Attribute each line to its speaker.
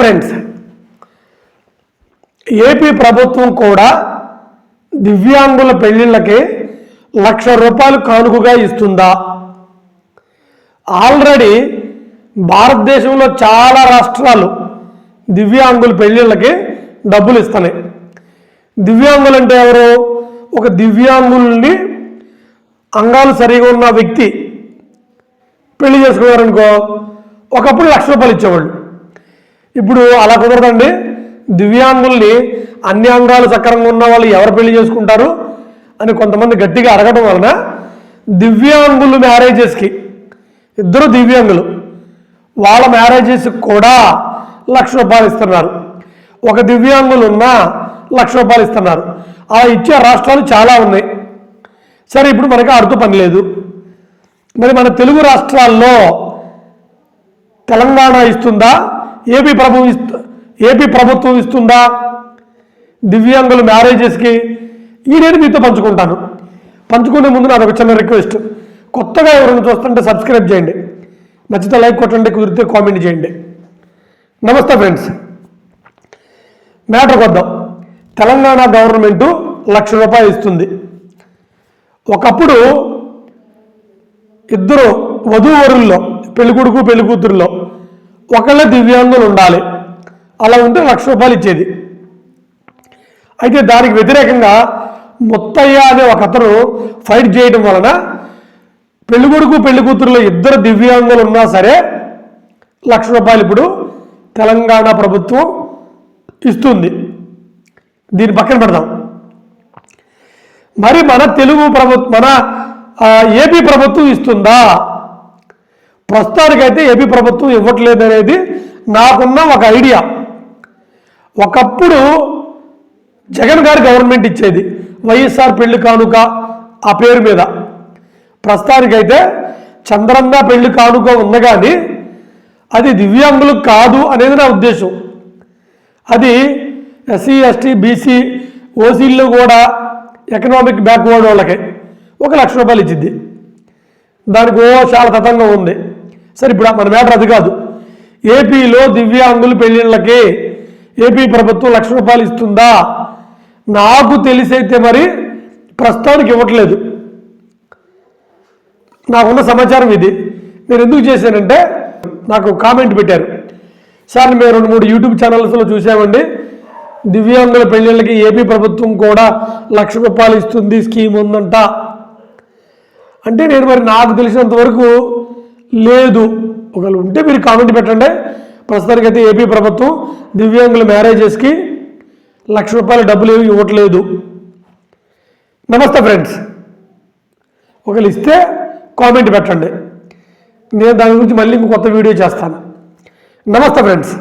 Speaker 1: Friends AP ప్రభుత్వం కూడా దివ్యాంగుల పెళ్ళిళ్ళకి లక్ష రూపాయలు కానుకగా ఇస్తుందా? ఆల్రెడీ భారతదేశంలో చాలా రాష్ట్రాలు దివ్యాంగుల పెళ్ళిళ్ళకి డబ్బులు ఇస్తున్నాయి. దివ్యాంగులు అంటే ఎవరు? ఒక దివ్యాంగుల్ని అంగాలు సరిగా ఉన్న వ్యక్తి పెళ్ళి చేసుకున్నారనుకో ఒకప్పుడు లక్ష రూపాయలు ఇచ్చేవాళ్ళు. ఇప్పుడు అలా కుదరదండి. దివ్యాంగుల్ని అన్ని అంగాలు సక్రంగా ఉన్న వాళ్ళు ఎవరు పెళ్ళి చేసుకుంటారు అని కొంతమంది గట్టిగా అడగడం వలన దివ్యాంగులు మ్యారేజెస్కి ఇద్దరు దివ్యాంగులు వాళ్ళ మ్యారేజెస్ కూడా లక్ష రూపాయలు ఇస్తున్నారు. ఒక దివ్యాంగులు ఉన్నా లక్ష రూపాయలు ఇస్తున్నారు. అలా ఇచ్చే రాష్ట్రాలు చాలా ఉన్నాయి. సరే ఇప్పుడు మనకి ఆడుతూ పని లేదు. మరి మన తెలుగు రాష్ట్రాల్లో తెలంగాణ ఇస్తుందా? ఏపీ ప్రభు ఏపీ ప్రభుత్వం ఇస్తుందా? దివ్యాంగుల మ్యారేజెస్కి ఈ నేను మీతో పంచుకుంటాను. పంచుకునే ముందు నాది ఒక చిన్న రిక్వెస్ట్. కొత్తగా ఎవరైనా చూస్తుంటే సబ్స్క్రైబ్ చేయండి. నచ్చితే లైక్ కొట్టండి కుదిరితే కామెంట్ చేయండి. నమస్తే ఫ్రెండ్స్. మ్యాటర్ వద్దాం తెలంగాణ గవర్నమెంటు లక్ష రూపాయలు ఇస్తుంది. ఒకప్పుడు ఇద్దరు వధూవరుల్లో పెళ్ళికొడుకు పెళ్ళికూతురులో ఒకళ్ళ దివ్యాంగులు ఉండాలి. అలా ఉంటే లక్ష రూపాయలు ఇచ్చేది. అయితే దానికి వ్యతిరేకంగా ముత్తయ్య అనే ఒక అతను ఫైట్ చేయడం వలన పెళ్ళికొడుకు పెళ్ళి కూతురులో ఇద్దరు దివ్యాంగులు ఉన్నా సరే లక్ష రూపాయలు ఇప్పుడు తెలంగాణ ప్రభుత్వం ఇస్తుంది. దీని పక్కన పెడదాం. మరి మన తెలుగు ప్రభుత్వం మన ఏపీ ప్రభుత్వం ఇస్తుందా? ప్రస్తుతానికైతే ఏపీ ప్రభుత్వం ఇవ్వట్లేదు అనేది నాకున్న ఒక ఐడియా. ఒకప్పుడు జగన్ గారి గవర్నమెంట్ ఇచ్చేది. వైఎస్ఆర్ పెళ్ళి కానుక ఆ పేరు మీద. ప్రస్తుతానికైతే చంద్రన్న పెళ్ళి కానుక ఉంది కానీ అది దివ్యాంగులు కాదు అనేది నా ఉద్దేశం. అది ఎస్సీ ఎస్టీ బీసీ ఓసీల్లో కూడా ఎకనామిక్ బ్యాక్వర్డ్ వాళ్ళకి. ఒక లక్ష రూపాయలు ఇచ్చింది దానికి ఓ చాలా తతంగం ఉంది. సరే ఇప్పుడు మన మ్యాటర్ అది కాదు. ఏపీలో దివ్యాంగుల పెళ్ళిళ్ళకి ఏపీ ప్రభుత్వం లక్ష రూపాయలు ఇస్తుందా? నాకు తెలిసైతే మరి ప్రస్తుతానికి ఇవ్వట్లేదు. నాకున్న సమాచారం ఇది. నేను ఎందుకు చేశానంటే నాకు కామెంట్ పెట్టారు. సార్ మేము రెండు మూడు యూట్యూబ్ ఛానల్స్లో చూసామండి. దివ్యాంగుల పెళ్ళిళ్ళకి ఏపీ ప్రభుత్వం కూడా లక్ష రూపాయలు ఇస్తుంది స్కీమ్ ఉందంట. అంటే నేను మరి నాకు తెలిసినంత వరకు లేదు. ఒకవేళ ఉంటే మీరు కామెంట్ పెట్టండి. ప్రస్తుతానికి అయితే ఏపీ ప్రభుత్వం దివ్యాంగుల మ్యారేజెస్కి లక్ష రూపాయల డబ్బులు ఏమి ఇవ్వట్లేదు. నమస్తే ఫ్రెండ్స్. ఒకవేళ ఇస్తే కామెంట్ పెట్టండి. నేను దాని గురించి మళ్ళీ కొత్త వీడియో చేస్తాను. నమస్తే ఫ్రెండ్స్.